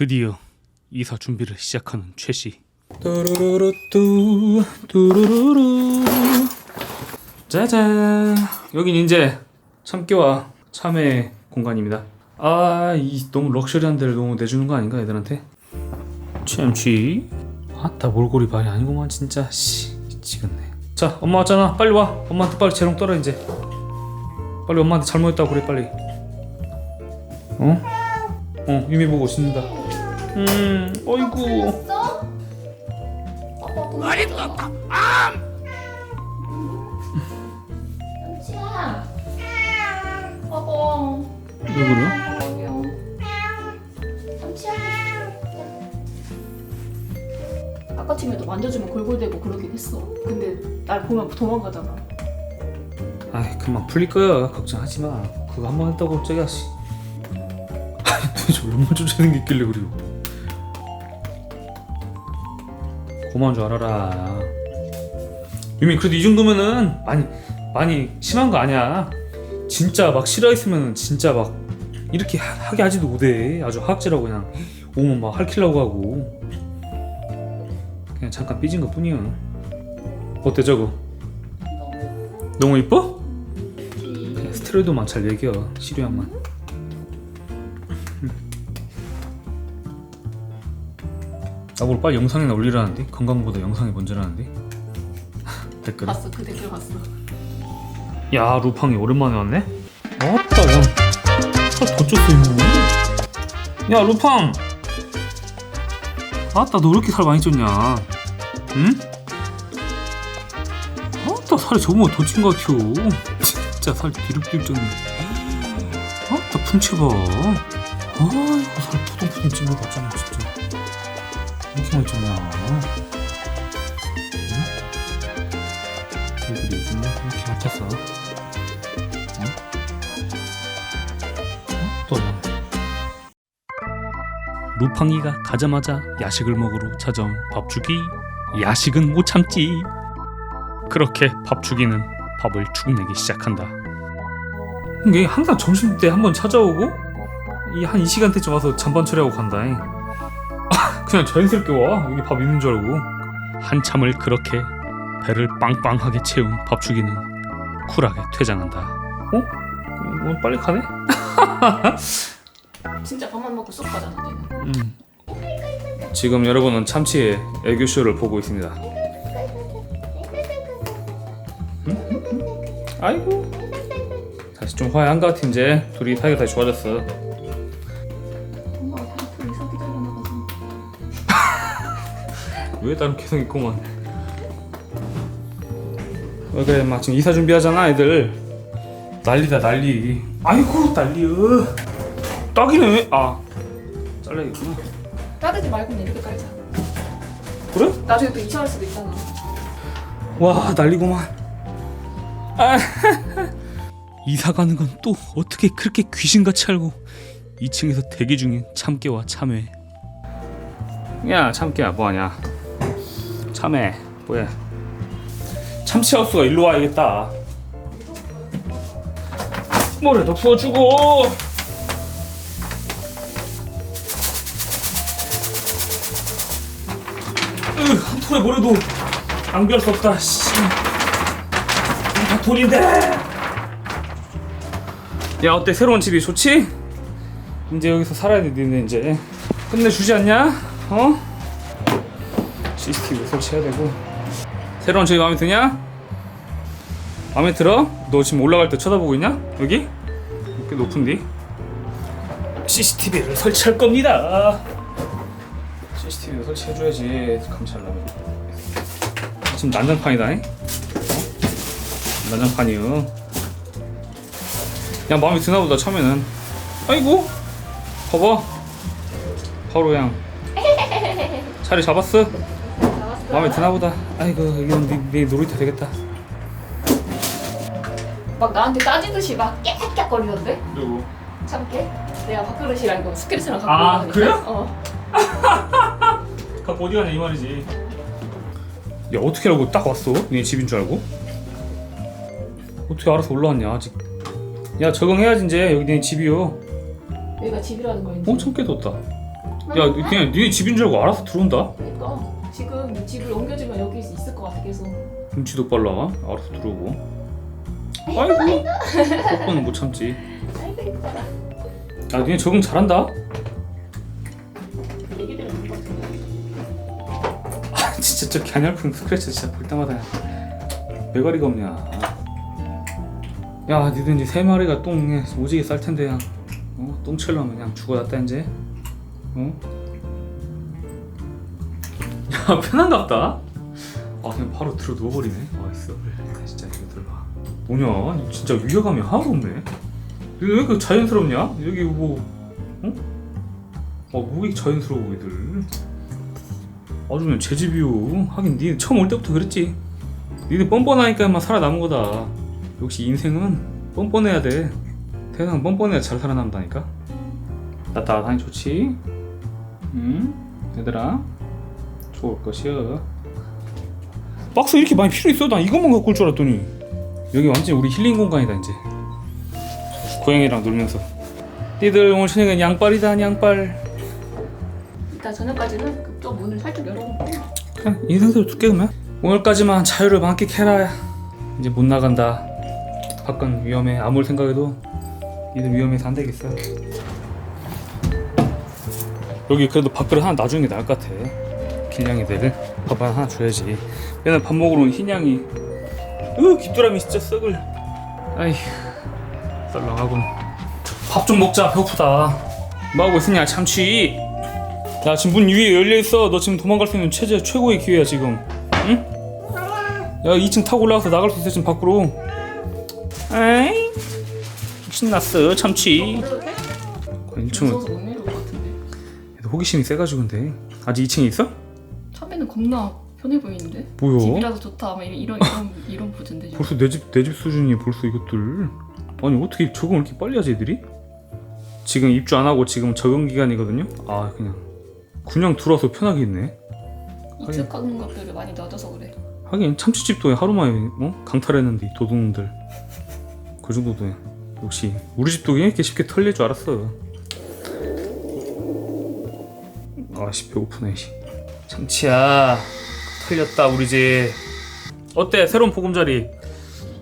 드디어 이사 준비를 시작하는 최씨. 뚜루루루뚜 뚜루루루 짜잔 여긴 이제 참깨와 참외 공간입니다. 아 이 너무 럭셔리한 데를 너무 내주는 거 아닌가 애들한테? 참치 아따 몰골이 발이 아니구만 진짜 씨 미치겠네. 자 엄마 왔잖아 빨리 와 엄마한테 빨리 재롱 떨어 이제 빨리 엄마한테 잘못했다고 그래 빨리 어? 어 유미 보고 짖는다 음 어이구 많이 떴다. 아! 삼치야. 어버. 왜 그래? 삼치야. 아까 팀에도 만져주면 골골대고 그러긴 했어. 근데 날 보면 도망가잖아. 아이 그만 풀릴 거야 걱정하지 마 그거 한 번 했다고 어쩌냐 씨 아니 도대체 얼마나 쫓아다녔길래 그리고 고마운 줄 알아라. 유미 그래도 이 정도면은 많이 많이 심한 거 아니야. 진짜 막 싫어했으면 진짜 막 이렇게 하- 하게 하지도 못해. 아주 하악질하고 그냥 오면 막 할킬라고 하고. 그냥 잠깐 삐진 것 뿐이야 어때 저거? 너무 이뻐? 스테로이드만 잘 얘기해 시료약만 나보고 빨리 영상이나 올리라는데? 건강보다 영상이 먼저라는데? 댓글에? 봤어 그 댓글 봤어. 야 루팡이 오랜만에 왔네? 아따 야살더 쪘어 이모 야 루팡! 아따 너 왜 이렇게 살 많이 쪘냐? 응? 아따 살이 저번에 더찐 것 같아. 진짜 살 뒤룩뒤룩 쪘네. 아따 풍채 봐. 아이고 살 푸둥푸둥 찐것 같잖아 진짜 많이 쪘냐 얼굴이 요즘에 왜 이렇게 같았어. 또야 루팡이가 가자마자 야식을 먹으러 찾아온 밥주기. 야식은 못 참지. 그렇게 밥주기는 밥을 축내기 시작한다. 이게 항상 점심때 한번 찾아오고 이 한 이 시간대쯤 와서 잔반 처리하고 간다 그냥 자연스럽게 와 여기 밥 있는 줄 알고 한참을 그렇게 배를 빵빵하게 채운 밥주기는 쿨하게 퇴장한다 어? 뭐 빨리 가네? 진짜 밥만 먹고 쏙 가잖아 얘는. 음. 지금 여러분은 참치의 애교쇼를 보고 있습니다. 음? 아이고. 다시 좀 화해한 것 같아 이제 둘이 사이가 다시 좋아졌어. 왜 다른 개성 있구만. 왜 그래 막 지금 이사 준비하잖아 애들. 난리다 난리. 아이고 난리여. 딱이네. 아 잘라야겠구나. 따르지 말고 그냥 이렇게 깔자. 그래? 나중에 또 이사할 수도 있잖아. 와 난리구만. 아. 이사 가는 건 또 어떻게 그렇게 귀신같이 알고 2층에서 대기 중인 참깨와 참외. 야 참깨야 뭐하냐? 참외 뭐야? 참치하우스가 일로 와야겠다. 모래도 부어주고. 으, 한 톨에 모래도 낭비할 수 없다. 씨. 다 돈인데. 야 어때 새로운 집이 좋지? 이제 여기서 살아야 돼 니네 이제 끝내주지 않냐? 어? CCTV 설치해야 되고 새로운 집이 마음에 드냐? 마음에 들어? 너 지금 올라갈 때 쳐다보고 있냐? 여기? 꽤 높은데? CCTV를 설치할 겁니다 CCTV 설치해줘야지 감찰라면 지금 난장판이다 잉? 어? 난장판이요 야 마음에 드나 보다 처음에는 아이고 봐봐 바로 그냥 자리 잡았어. 마음에 드나 보다 아이고 이건 네, 네 놀이터 되겠다 막 나한테 따지듯이 막 깨깍거리던데? 누구? 참깨? 내가 밥그릇이랑 이거 스케일스랑 갖고 아, 오라니까. 그래요? 어. 갖고 어디 가 냐 이 말이지 야 어떻게 알고 딱 왔어? 네 집인 줄 알고? 어떻게 알아서 올라왔냐 아직 야 적응해야지 이제 여기 네 집이요 여기가 집이라는 걸 이제. 엄청 깨 뒀다 야 그냥 니네 집인 줄 알고 알아서 들어온다 그러니까 지금 집을 옮겨주면 여기 있을 것 같아 계속. 눈치도 빨라 알아서 들어오고 아이고 오빠는 못 참지 아이고 이뻐라. 야 니네 적응 잘한다. 아 진짜 저 갸냘픈 스크래치 진짜 볼 때마다 매가리가 없냐 야 니들 이제 세 마리가 똥 오지게 쌀 텐데 그냥 어? 똥 칠려면 그냥 죽어놨다 이제 어? 야 편한갑다 아 그냥 바로 들어 누워버리네 아 있어 그래 진짜 이거 들어봐 뭐냐 진짜 위화감이 하나도 없네 여기 왜 이렇게 자연스럽냐 여기 뭐 어? 아뭐 이렇게 자연스러워 얘들 아주 그냥 제 집이요. 하긴 니 처음 올 때부터 그랬지. 니네 뻔뻔하니까만 살아남은 거다. 역시 인생은 뻔뻔해야 돼. 세상 뻔뻔해야 잘 살아남다니까. 따뜻하니 좋지? 응? 얘들아 좋을 것이여. 박스 이렇게 많이 필요 있어? 나 이것만 갖고 올 줄 알았더니 여기 완전 우리 힐링 공간이다 이제. 고양이랑 놀면서. 니들 오늘 저녁엔 양빨이다 양빨. 이따 저녁까지는 그쪽 문을 살짝 열어놓고 그래 인생대로 둘게 그러면 오늘까지만 자유를 만끽해라 이제 못 나간다 밖은 위험해 아무리 생각해도 니들 위험해서 안 되겠어 여기 그래도 밥그릇 하나 놔주는 게 나을 것 같아 길냥이들 밥 하나 줘야지 얘는 밥 먹으러 온 흰양이 으 귀뚜라미 진짜 썩을 아이 썰렁하군 밥 좀 먹자 배고프다 뭐하고 있으냐 참치 야 지금 문 위에 열려 있어. 너 지금 도망갈 수 있는 최대 최고의 기회야 지금. 응? 야 2층 타고 올라가서 나갈 수 있어 지금 밖으로. 에이 신났어 참치. 그래도 돼? 1층은 무서워서 못 내려올 것 같은데 호기심이 세가지고 근데 아직 2층에 있어? 겁나 편해 보이는데 뭐야? 집이라서 좋다 막 이런 이런 이런 부준데 지금 벌써 내 집 내 집 수준이 벌써 이것들. 아니 어떻게 적응을 이렇게 빨리 하지 애들이? 지금 입주 안 하고 지금 적응 기간이거든요. 아 그냥 그냥 들어와서 편하게 있네. 익숙한 것들을 많이 넣어줘서 그래 하긴 참치집도 하루 만에 어? 강탈했는데 이 도둑놈들 그 정도도 해. 역시 우리 집도 이렇게 쉽게 털릴 줄 알았어 아씨 배고프네 씨. 참치야 털렸다 우리 집. 어때 새로운 보금자리?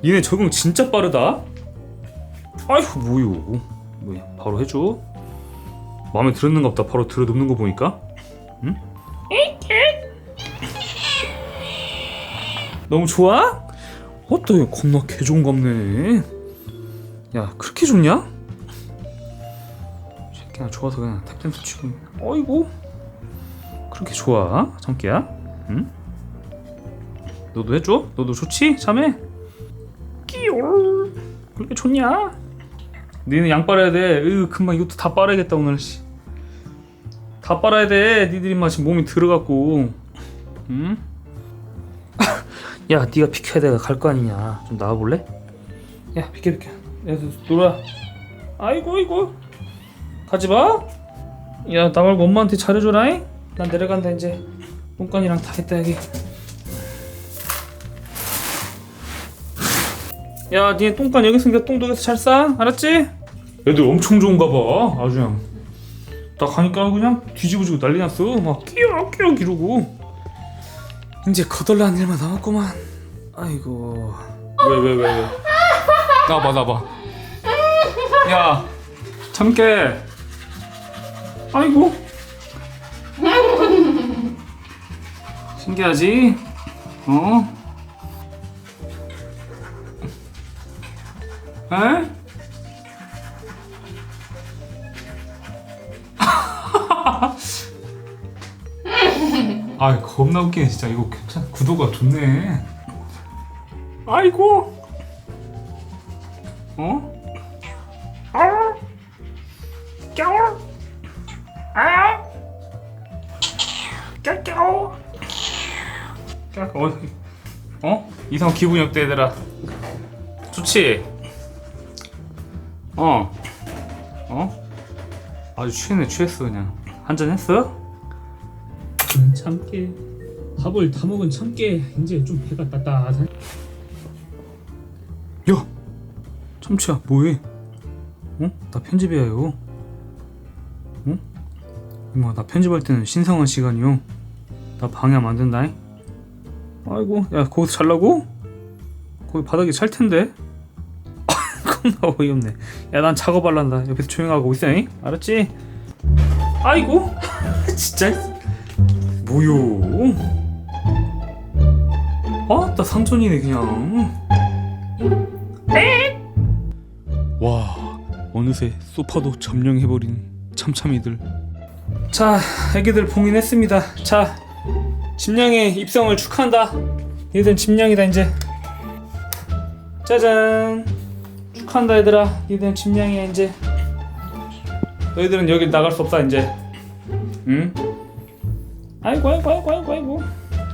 니네 적응 진짜 빠르다? 아이고 뭐요? 뭐야 바로 해줘. 마음에 들었는가 보다 바로 들어눕는 거 보니까. 응? 너무 좋아? 어때 겁나 개 좋은 겁네. 야 그렇게 좋냐? 새끼나 좋아서 그냥 탭댄스 치고 어이구 그렇게 좋아 참깨야 응? 너도 해줘? 너도 좋지? 참해? 끼올 그렇게 좋냐? 니는 양 빨아야 돼 으 금방 이것도 다 빨아야겠다 오늘 씨. 다 빨아야 돼 니들이 막 지금 몸이 들어갔고 응? 야, 네가 비켜야 내가 갈 거 아니냐. 좀 나와 볼래? 야, 비켜 비켜. 야, 놀아. 아이고 아이고. 가지 마. 야, 나 말고 엄마한테 잘해줘라잉. 난 내려간다 이제. 똥간이랑 다 했다 여기. 야, 니네 똥간 여기 똥도 여기서 잘 싸. 알았지? 애들 엄청 좋은가 봐. 아주 그냥. 나 가니까 그냥 뒤집어지고 난리 났어. 막 끼역 끼역 이러고. 이제 거덜난 일만 남았구만. 아이고. 왜 왜 왜 왜, 나봐 나봐. 야, 참깨. 아이고. 신기하지? 어? 에? 아 겁나 웃기네 진짜 이거 괜찮 구도가 좋네 아이고 어? 아 깨워 아 깨워 깨워 어? 이상 기분이 어때 얘들아 좋지? 어 어? 아주 취했네 취했어 그냥 한잔 했어? 참깨 밥을 다 먹은 참깨 이제 좀 배가 따뜻한 야 참치야 뭐해 어? 나 편집해야 해요 어? 이모 나 편집할 때는 신성한 시간이요 나 방해하면 안 된다 아이고 야 거기서 잘라고? 거기 바닥이 찰 텐데? 겁나 어이없네. 야 난 작업할란다. 옆에서 조용하고 있어 잉? 알았지? 아이고 진짜? 뭐요? 아나 상전이네 그냥. 와 어느새 소파도 점령해버린 참참이들. 자 애기들 봉인했습니다. 자 침냥의 입성을 축하한다. 얘들은 침냥이다 이제. 짜잔. 축하한다 얘들아. 얘들은 침냥이야 이제. 너희들은 여기 나갈 수 없다 이제. 응? 아이고 아이고 아이고 아이고 아이고.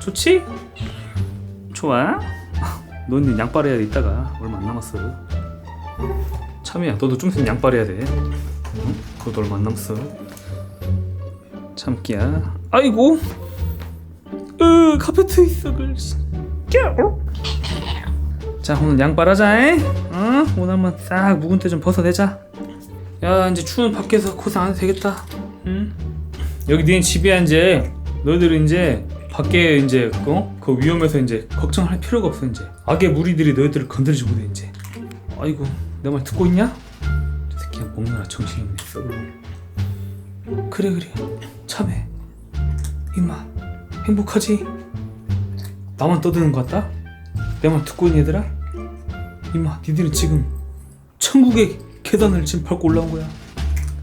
좋지? 좋아? 너는 양빨 해야 돼 이따가. 얼마 안 남았어. 참이야 너도 좀 있으면 양빨 해야 돼. 응? 그것도 얼마 안 남았어. 참기야. 아이고 으 카페트 있어 글. 자 오늘 양빨하자 에? 어? 오늘 한번 싹 묵은 때 좀 벗어내자. 야 이제 추운 밖에서 고생 안 해도 되겠다. 응? 여기 니네 집이야 이제. 너희들은 이제 밖에 이제 어? 그 위험해서 이제 걱정할 필요가 없어 이제. 악의 무리들이 너희들을 건드리지 못해 이제. 아이고 내 말 듣고 있냐? 저 새끼야 먹느라 정신이 없네 썩어. 그래 그래. 참해. 임마 행복하지? 나만 떠드는 것 같다? 내 말 듣고 있니 얘들아? 임마 니들은 지금 천국의 계단을 지금 밟고 올라온 거야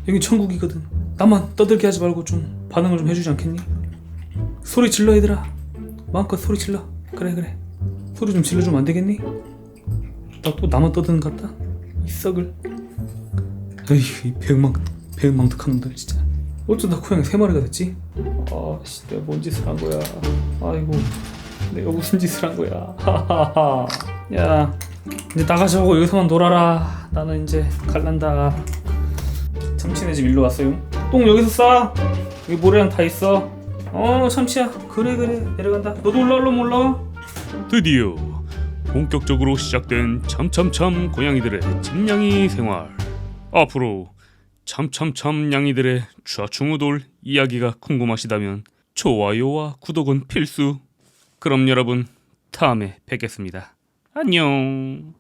여기 천국이거든 나만 떠들게 하지 말고 좀 반응을 좀 해주지 않겠니? 소리 질러 얘들아 마음껏 소리 질러 그래 그래 소리 좀 질러주면 안 되겠니? 나 또 나만 떠드는 것 같다? 이 썩을 에휴 이 배은망 배은망덕한 놈들 진짜 어쩌다 고양이 세 마리가 됐지? 아씨 내가 뭔 짓을 한 거야. 아이고 내가 무슨 짓을 한 거야. 하하하. 야 이제 나가자고 여기서만 놀아라. 나는 이제 갈란다. 참치네 집 일로 왔어요. 똥 여기서 싸. 여기 모래랑 다 있어. 어 참치야. 그래 그래. 내려간다. 너도 올라 올라 몰라. 드디어 본격적으로 시작된 참참참 고양이들의 침냥이 생활. 앞으로 참참참 냥이들의 좌충우돌 이야기가 궁금하시다면 좋아요와 구독은 필수. 그럼 여러분 다음에 뵙겠습니다. 안녕